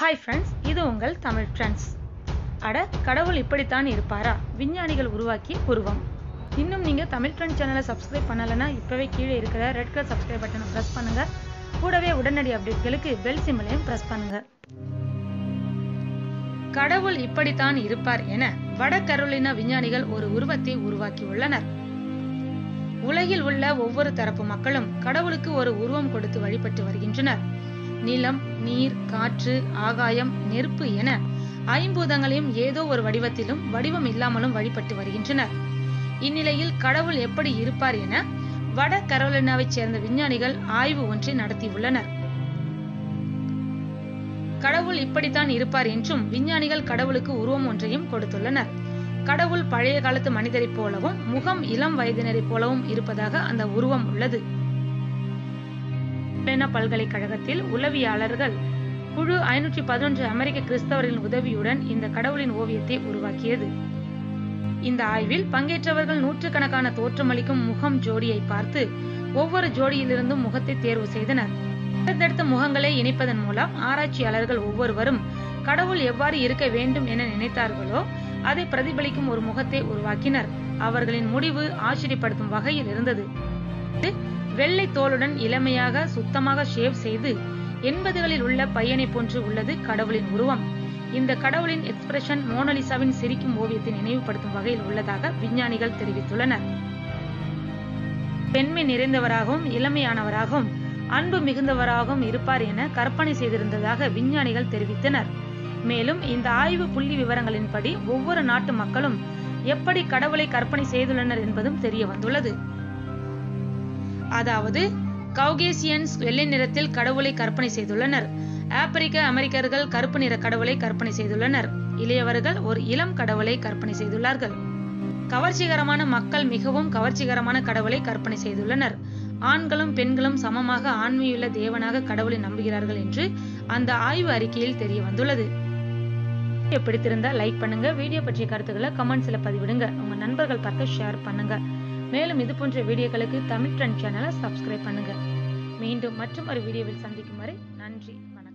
Hi friends இது உங்கள் Tamil friends அட கடவுள் இப்படித்தான் இருப்பாரா? விஞ்ஞானிகள் உருவாக்கிய உருவம். இன்னும் நீங்க தமிழ் ஃப்ரெண்ட்ஸ் சேனலை சப்ஸ்கிரைப் பண்ணலைன்னா இப்பவே கீழே இருக்கிற ரெட் கலர் சப்ஸ்கிரைப் பட்டனை ப்ரெஸ் பண்ணுங்க. கூடவே உடனடி அப்டேட்களுக்கு பெல் சிம்பலையும் பிரஸ் பண்ணுங்க. கடவுள் இப்படித்தான் இருப்பார் என வட கரோலினா விஞ்ஞானிகள் ஒரு உருவத்தை உருவாக்கியுள்ளனர் உலகில் உள்ள ஒவ்வொரு தரப்பு மக்களும் கடவுளுக்கு ஒரு உருவம் கொடுத்து வழிபட்டு வருகின்றனர். நிலம் நீர் காற்று ஆகாயம் நெருப்பு என ஐம்பூதங்களையும் ஏதோ ஒரு வடிவத்திலும் வடிவம் இல்லாமலும் வழிபட்டு வருகின்றனர். இந்நிலையில் கடவுள் எப்படி இருப்பார் என வட கரோலினாவைச் சேர்ந்த விஞ்ஞானிகள் ஆய்வு ஒன்றை நடத்தியுள்ளனர். கடவுள் இப்படித்தான் இருப்பார் என்றும் விஞ்ஞானிகள் கடவுளுக்கு உருவம் ஒன்றையும் கொடுத்துள்ளனர். கடவுள் பழைய காலத்து மனிதரைப் போலவும் முகம் இளம் வயதினரைப் போலவும் இருப்பதாக அந்த உருவம் உள்ளது. பல்கலைக்கழகத்தில் உளவியாளர்கள் குழு ஐநூற்றி பதினொன்று அமெரிக்க கிறிஸ்தவர்களின் உதவியுடன் இந்த கடவுளின் ஓவியத்தை உருவாக்கியது. இந்த ஆய்வில் பங்கேற்றவர்கள் நூற்றுக்கணக்கான தோற்றமளிக்கும் முகம் ஜோடியை பார்த்து ஒவ்வொரு ஜோடியிலிருந்தும் முகத்தை தேர்வு செய்தனர். தேர்ந்தெடுத்த முகங்களை இணைப்பதன் மூலம் ஆராய்ச்சியாளர்கள் ஒவ்வொருவரும் கடவுள் எவ்வாறு இருக்க வேண்டும் என நினைத்தார்களோ அதை பிரதிபலிக்கும் ஒரு முகத்தை உருவாக்கினர். அவர்களின் முடிவு ஆச்சரியப்படுத்தும் வகையில் இருந்தது. வெள்ளை தோலுடன் இளமையாக சுத்தமாக ஷேவ் செய்து எண்பதுகளில் உள்ள பையனை போன்று உள்ளது கடவுளின் உருவம். இந்த கடவுளின் எக்ஸ்பிரஷன் மோனலிசாவின் சிரிக்கும் ஓவியத்தை நினைவுபடுத்தும் வகையில் உள்ளதாக விஞ்ஞானிகள் தெரிவித்துள்ளனர். பெண்மை நிறைந்தவராகவும் இளமையானவராகவும் அன்பு மிகுந்தவராகவும் இருப்பார் என கற்பனை செய்திருந்ததாக விஞ்ஞானிகள் தெரிவித்தனர். மேலும் இந்த ஆய்வு புள்ளி விவரங்களின்படி ஒவ்வொரு நாட்டு மக்களும் எப்படி கடவுளை கற்பனை செய்துள்ளனர் என்பதும் தெரிய வந்துள்ளது. அதாவது கவுகேசியன்ஸ் வெள்ளை நிறத்தில் கடவுளை கற்பனை செய்துள்ளனர். ஆப்பிரிக்க அமெரிக்கர்கள் கருப்பு நிற கடவுளை கற்பனை செய்துள்ளனர். இளையவர்கள் ஒரு இளம் கடவுளை கற்பனை செய்துள்ளார்கள். கவர்ச்சிகரமான மக்கள் மிகவும் கவர்ச்சிகரமான கடவுளை கற்பனை செய்துள்ளனர். ஆண்களும் பெண்களும் சமமாக ஆண்மையுள்ள தேவனாக கடவுளை நம்புகிறார்கள் என்று அந்த ஆய்வு அறிக்கையில் தெரிய வந்துள்ளது. வீடியோ பிடித்திருந்தா லைக் பண்ணுங்க. வீடியோ பற்றிய கருத்துக்களை கமெண்ட்ஸ்ல பதிவிடுங்க. உங்க நண்பர்கள் பார்க்க ஷேர் பண்ணுங்க. மேலும் இது போன்ற வீடியோக்களுக்கு தமிழ் ட்ரெண்ட் சேனலை சப்ஸ்கிரைப் பண்ணுங்க. மீண்டும் மற்றும் ஒரு வீடியோவில் சந்திக்கும் வரை நன்றி வணக்கம்.